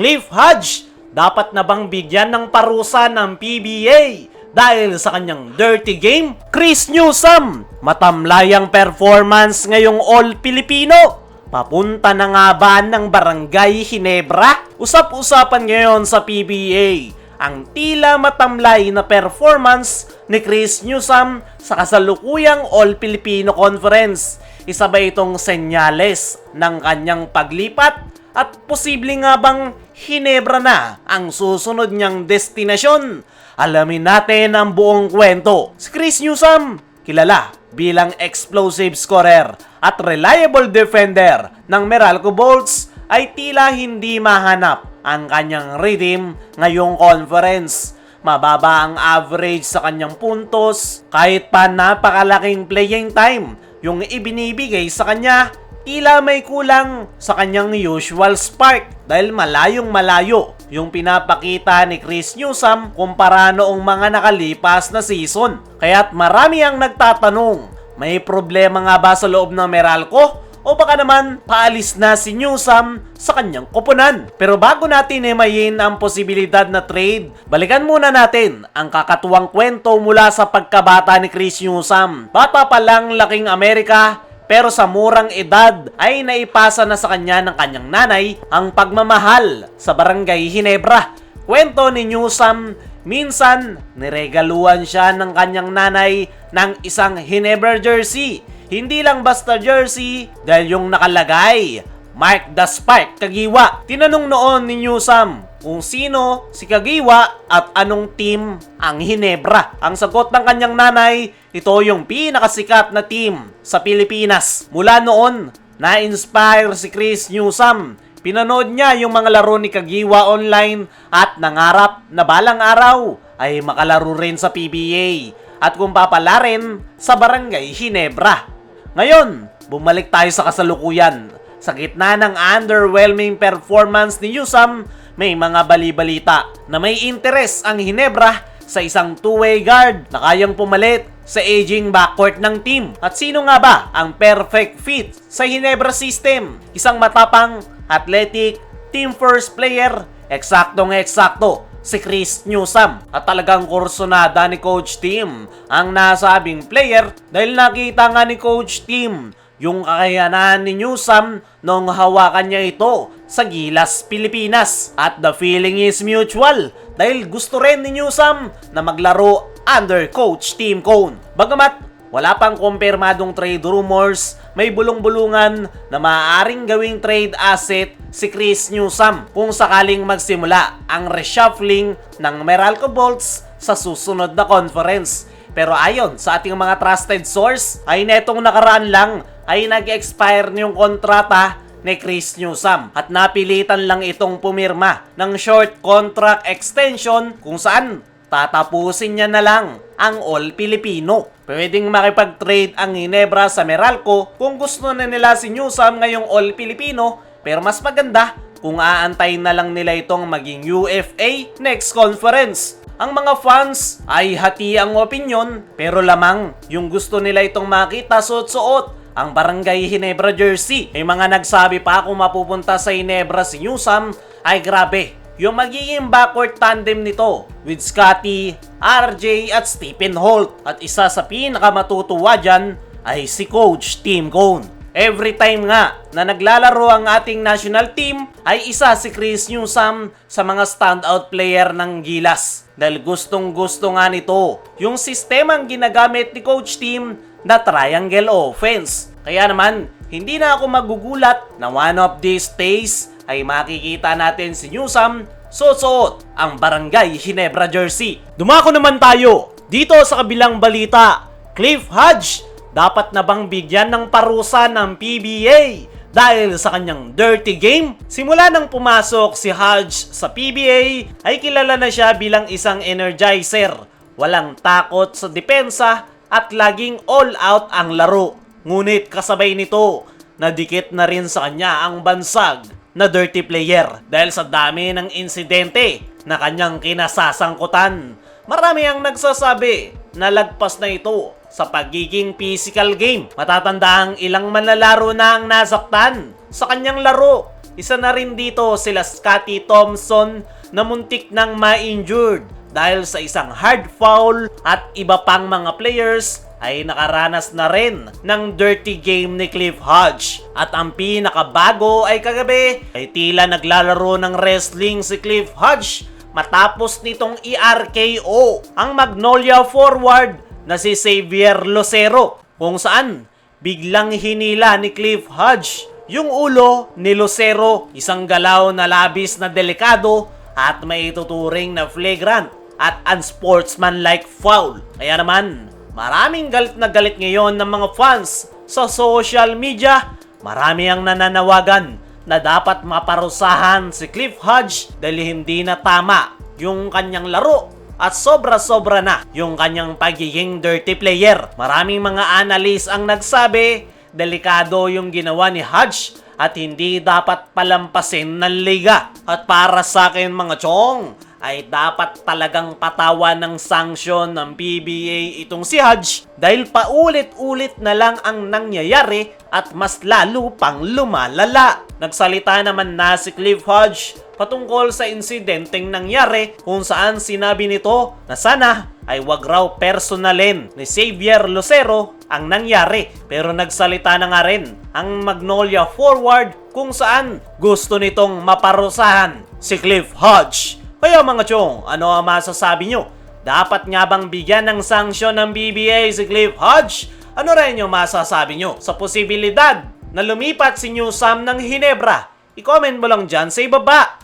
Cliff Hodge, dapat na bang bigyan ng parusa ng PBA dahil sa kanyang dirty game? Chris Newsom, matamlayang performance ngayong All-Filipino. Papunta na nga ba ng Barangay Hinebra? Usap-usapan ngayon sa PBA ang tila matamlay na performance ni Chris Newsom sa kasalukuyang All-Filipino Conference. Isa ba itong senyales ng kanyang paglipat at posible nga bang Hinebra na ang susunod niyang destinasyon? Alamin natin ang buong kwento. Si Chris Newsom, kilala bilang explosive scorer at reliable defender ng Meralco Bolts ay tila hindi mahanap ang kanyang rhythm ngayong conference. Mababa ang average sa kanyang puntos kahit pa napakalaking playing time yung ibinibigay sa kanya tila may kulang sa kanyang usual spark dahil malayong malayo yung pinapakita ni Chris Newsom kumpara noong mga nakalipas na season. Kaya't marami ang nagtatanong, may problema nga ba sa loob ng Meralco? O baka naman paalis na si Newsom sa kanyang koponan. Pero bago natin himayin ang posibilidad na trade, balikan muna natin ang kakatuwang kwento mula sa pagkabata ni Chris Newsom. Bata pa lang laking Amerika, pero sa murang edad ay naipasa na sa kanya ng kanyang nanay ang pagmamahal sa barangay Hinebra. Kwento ni Newsom, minsan niregaluhan siya ng kanyang nanay ng isang Hinebra jersey. Hindi lang basta jersey dahil yung nakalagay, Mark the Spark Kagiwa. Tinanong noon ni Newsom kung sino si Kagiwa at anong team ang Hinebra. Ang sagot ng kanyang nanay, ito yung pinakasikat na team sa Pilipinas. Mula noon, na-inspire si Chris Newsom. Pinanood niya yung mga laro ni Kagiwa online at nangarap na balang araw ay makalaro rin sa PBA at kung papala rin sa Barangay Hinebra. Ngayon, bumalik tayo sa kasalukuyan. Sa gitna ng underwhelming performance ni Yusam, may mga balibalita na may interes ang Hinebra sa isang two-way guard na kayang pumalit sa aging backcourt ng team. At sino nga ba ang perfect fit sa Hinebra system? Isang matapang, athletic, team first player, eksaktong eksakto si Chris Newsom at talagang kursonada ni Coach Tim ang nasabing player dahil nakita nga ni Coach Tim yung kakayanan ni Newsom nung hawakan niya ito sa Gilas, Pilipinas. At the feeling is mutual dahil gusto rin ni Newsom na maglaro under Coach Tim Cone. Bagamat wala pang kumpirmadong trade rumors, may bulong-bulungan na maaaring gawing trade asset si Chris Newsom kung sakaling magsimula ang reshuffling ng Meralco Bolts sa susunod na conference. Pero ayon sa ating mga trusted source, ay netong nakaraan lang ay nag-expire yung kontrata ni Chris Newsom at napilitan lang itong pumirma ng short contract extension kung saan tatapusin niya na lang ang All Filipino. Pwedeng makipag-trade ang Ginebra sa Meralco kung gusto na nila si Newsom ngayong All Filipino pero mas maganda kung aantayin na lang nila itong maging UFA next conference. Ang mga fans ay hati ang opinion pero lamang yung gusto nila itong makita suot-suot ang Barangay Hinebra jersey. May mga nagsabi pa kung mapupunta sa Hinebra si Newsom ay grabe yung magiging backcourt tandem nito with Scotty, RJ at Stephen Holt. At isa sa pinakamatutuwa dyan ay si Coach Tim Cone. Every time nga na naglalaro ang ating national team ay isa si Chris Newsom sa mga standout player ng Gilas. Dahil gustong gusto nga nito yung sistemang ginagamit ni Coach Tim na triangle offense. Kaya naman, hindi na ako magugulat na one of these days ay makikita natin si Newsom susuot ang Barangay Hinebra jersey. Dumako naman tayo dito sa kabilang balita. Cliff Hodge, dapat na bang bigyan ng parusa ng PBA dahil sa kanyang dirty game? Simula nang pumasok si Hodge sa PBA ay kilala na siya bilang isang energizer. Walang takot sa depensa at laging all out ang laro. Ngunit kasabay nito, nadikit na rin sa kanya ang bansag na dirty player dahil sa dami ng insidente na kanyang kinasasangkutan. Marami ang nagsasabi na lagpas na ito sa pagiging physical game. Matatanda ang ilang manlalaro na ang nasaktan sa kanyang laro. Isa na rin dito sila Scotty Thompson na muntik nang ma-injured dahil sa isang hard foul at iba pang mga players ay nakaranas na rin ng dirty game ni Cliff Hodge. At ang pinakabago ay kagabi ay tila naglalaro ng wrestling si Cliff Hodge matapos nitong i-RKO ang Magnolia forward na si Xavier Lucero kung saan biglang hinila ni Cliff Hodge yung ulo ni Lucero, isang galaw na labis na delikado at may tuturing na flagrant at unsportsmanlike foul. Kaya naman, maraming galit na galit ngayon ng mga fans sa social media. Marami ang nananawagan na dapat maparusahan si Cliff Hodge dahil hindi na tama yung kanyang laro at sobra-sobra na yung kanyang pagiging dirty player. Maraming mga analyst ang nagsabi, delikado yung ginawa ni Hodge at hindi dapat palampasin ng liga. At para sa akin mga chong, ay dapat talagang patawan ng sanksyon ng PBA itong si Hodge dahil paulit-ulit na lang ang nangyayari at mas lalo pang lumalala. Nagsalita naman na si Cliff Hodge patungkol sa insidenteng nangyari kung saan sinabi nito na sana ay wag raw personalin ni Xavier Lucero ang nangyari. Pero nagsalita na nga rin ang Magnolia Forward kung saan gusto nitong maparusahan si Cliff Hodge. Kaya mga chong, ano ang masasabi nyo? Dapat nga bang bigyan ng sanksyon ng BBA si Cliff Hodge? Ano rin yung masasabi nyo sa posibilidad na lumipat si New Sam ng Hinebra? I-comment mo lang dyan sa ibaba.